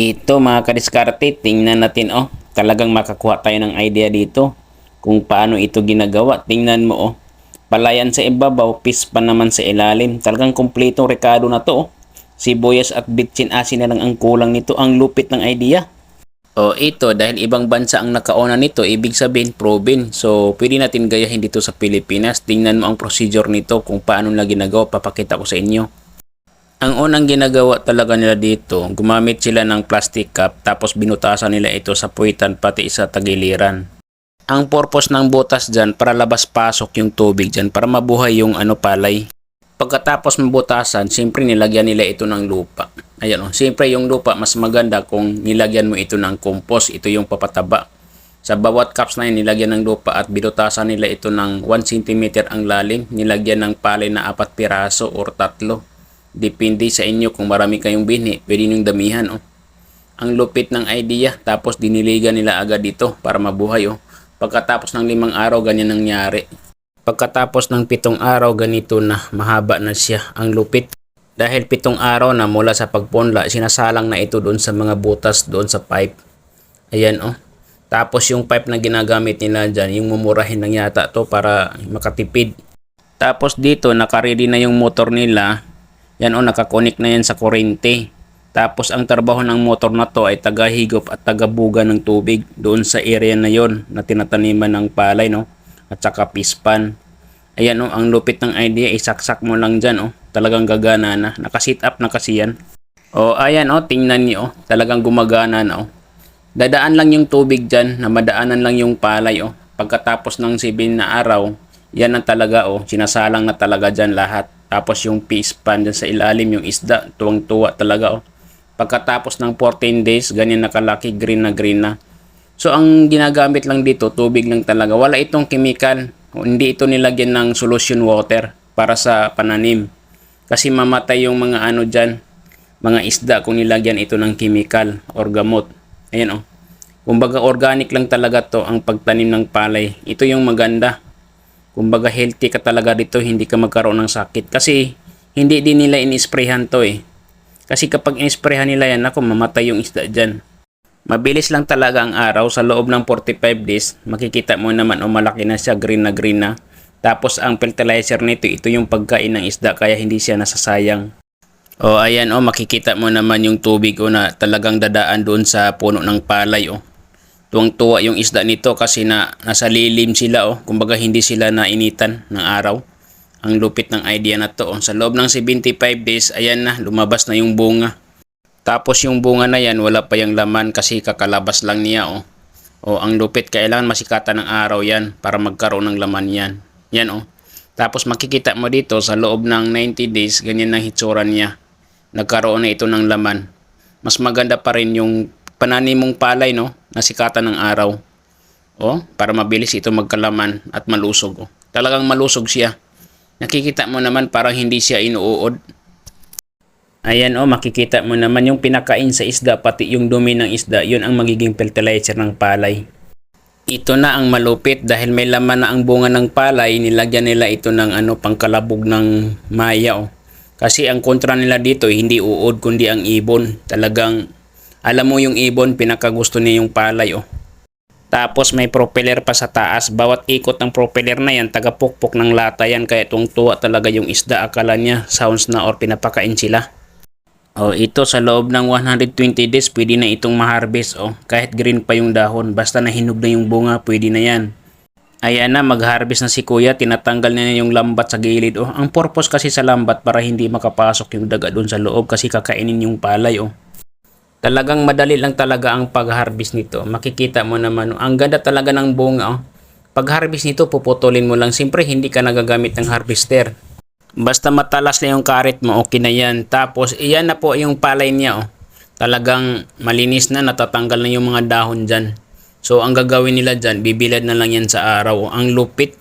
Ito mga kadiskarte, tingnan natin oh. Talagang makakuha tayo ng idea dito kung paano ito ginagawa. Tingnan mo oh. Palayan sa ibabaw, pispan naman sa ilalim. Talagang kumpletong rekado na to oh. Sibuyas at bitchin asin na lang ang kulang nito. Ang lupit ng idea. O ito, dahil ibang bansa ang nakaona nito, ibig sabihin proven. So, pwede natin gayahin dito sa Pilipinas. Tingnan mo ang procedure nito kung paano na ginagawa. Papakita ko sa inyo. Ang unang ginagawa talaga nila dito, gumamit sila ng plastic cup tapos binutasan nila ito sa puwitan pati sa tagiliran. Ang purpose ng butas dyan para labas-pasok yung tubig dyan para mabuhay yung ano palay. Pagkatapos mabutasan, siyempre nilagyan nila ito ng lupa. Ayan o, siyempre yung lupa mas maganda kung nilagyan mo ito ng compost, ito yung papataba. Sa bawat cups na yun, nilagyan ng lupa at binutasan nila ito ng 1 cm ang lalim, nilagyan ng palay na apat piraso or tatlo. Depende sa inyo kung marami kayong binhi, pwede nyung damihan oh. Ang lupit ng idea, tapos diniligan nila agad dito para mabuhay oh. Pagkatapos ng limang araw, ganyan nangyari. Pagkatapos ng pitong araw, ganito na, mahaba na siya. Ang lupit. Dahil pitong araw na mula sa pagpunla, sinasalang na ito doon sa mga butas doon sa pipe. Ayan oh. Tapos yung pipe na ginagamit nila dyan, yung mumurahin ng yata to para makatipid. Tapos dito, nakaready na yung motor nila. Yan o, nakakonik na yan sa kuryente. Tapos ang trabaho ng motor na to ay tagahigop at tagabuga ng tubig doon sa area na yon na tinataniman ng palay no at saka pispan. Ayan o, ang lupit ng idea, isaksak mo lang dyan o. Talagang gagana na. Nakasit up na kasi yan. O ayan o, tingnan niyo o. Talagang gumagana na o. Dadaan lang yung tubig dyan na madaanan lang yung palay o. Pagkatapos ng 7 na araw, yan na talaga o. Sinasalang na talaga dyan lahat. Tapos yung pispan dyan sa ilalim, yung isda, tuwang-tuwa talaga o. Pagkatapos ng 14 days, ganyan nakalaki, green na green na. So ang ginagamit lang dito, tubig lang talaga. Wala itong chemical. Hindi ito nilagyan ng solution water para sa pananim. Kasi mamatay yung mga ano dyan, mga isda kung nilagyan ito ng chemical or gamot. Ayan o. Kumbaga organic lang talaga to ang pagtanim ng palay. Ito yung maganda. Kumbaga healthy ka talaga dito, hindi ka magkaroon ng sakit. Kasi hindi din nila in-sprayhan to eh. Kasi kapag in-sprayhan nila yan, ako mamatay yung isda dyan. Mabilis lang talaga ang araw. Sa loob ng 45 days, makikita mo naman o malaki na siya, green na green na. Tapos ang fertilizer nito, ito yung pagkain ng isda kaya hindi siya nasasayang. O ayan o, makikita mo naman yung tubig o na talagang dadaan doon sa puno ng palay o. Tuwang-tuwa yung isda nito kasi na nasa lilim sila o. Kumbaga hindi sila nainitan ng araw. Ang lupit ng idea na to. O. Sa loob ng 75 days, ayan na, lumabas na yung bunga. Tapos yung bunga na yan, wala pa yung laman kasi kakalabas lang niya o. O ang lupit, kailangan masikatan ng araw yan para magkaroon ng laman yan. Yan o. Tapos makikita mo dito sa loob ng 90 days, ganyan ang hitsura niya. Nagkaroon na ito ng laman. Mas maganda pa rin yung pananimong palay no, nasikatan ng araw. O, para mabilis ito magkalaman at malusog. O. Talagang malusog siya. Nakikita mo naman parang hindi siya inuud. Ayan o, makikita mo naman yung pinakain sa isda pati yung dumi ng isda, yun ang magiging fertilizer ng palay. Ito na ang malupit dahil may laman na ang bunga ng palay, nilagyan nila ito ng ano pangkalabog ng maya o. Kasi ang kontra nila dito hindi uod kundi ang ibon. Talagang alam mo yung ibon pinakagusto niya yung palay o. Tapos may propeller pa sa taas. Bawat ikot ng propeller na yan, tagapukpok ng lata yan. Kaya tuwang tuwa talaga yung isda. Akala niya sounds na or pinapakain sila. O ito sa loob ng 120 days pwede na itong maharvest o. Kahit green pa yung dahon. Basta nahinog na yung bunga pwede na yan. Ayan na, mag-harvest na si kuya, tinatanggal na niya yung lambat sa gilid. Oh, ang purpose kasi sa lambat para hindi makapasok yung daga doon sa loob kasi kakainin yung palay. Oh. Talagang madali lang talaga ang pag-harvest nito. Makikita mo naman, oh, ang ganda talaga ng bunga. Oh. Pag-harvest nito, puputulin mo lang. Siyempre, hindi ka nagagamit ng harvester. Basta matalas na yung karet mo, okay na yan. Tapos, iyan na po yung palay niya. Oh. Talagang malinis na, natatanggal na yung mga dahon dyan. So, ang gagawin nila dyan, bibilad na lang yan sa araw. Ang lupit.